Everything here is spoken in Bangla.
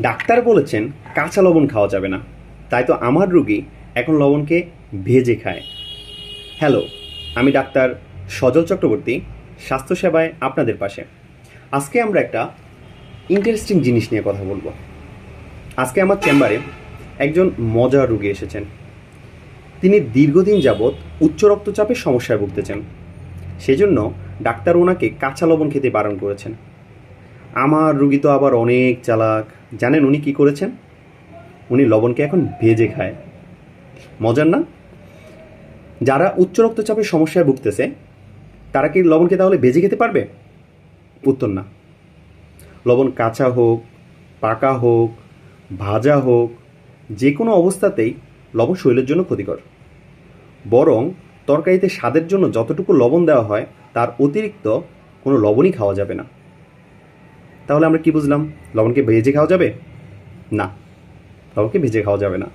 ডাক্তার বলেছেন কাঁচা লবণ খাওয়া যাবে না। তাই তো আমার রুগী এখন লবণকে ভেজে খায়। হ্যালো, আমি ডাক্তার সজল চক্রবর্তী, স্বাস্থ্যসেবায় আপনাদের পাশে। আজকে আমরা একটা ইন্টারেস্টিং জিনিস নিয়ে কথা বলব। আজকে আমার চেম্বারে একজন মজার রুগী এসেছেন। তিনি দীর্ঘদিন যাবৎ উচ্চ রক্তচাপের সমস্যায় ভুগতেছেন। সেজন্য ডাক্তার ওনাকে কাঁচা লবণ খেতে বারণ করেছেন। আমার রুগী তো আবার অনেক চালাক। জানেন উনি কি করেছেন? উনি লবণকে এখন ভেজে খায়। মজার না? যারা উচ্চ রক্তচাপের সমস্যায় ভুগতেছে, তারা কি লবণকে তাহলে ভেজে খেতে পারবে? উত্তর না। লবণ কাঁচা হোক, পাকা হোক, ভাজা হোক, যে কোনো অবস্থাতেই লবণ শরীরের জন্য ক্ষতিকর। বরং তরকারিতে স্বাদের জন্য যতটুকু লবণ দেওয়া হয়, তার অতিরিক্ত কোনো লবণই খাওয়া যাবে না। তাহলে আমরা কি বুঝলাম? লবণকে ভেজে খাওয়া যাবে? না। লবণকে ভেজে খাওয়া যাবে না।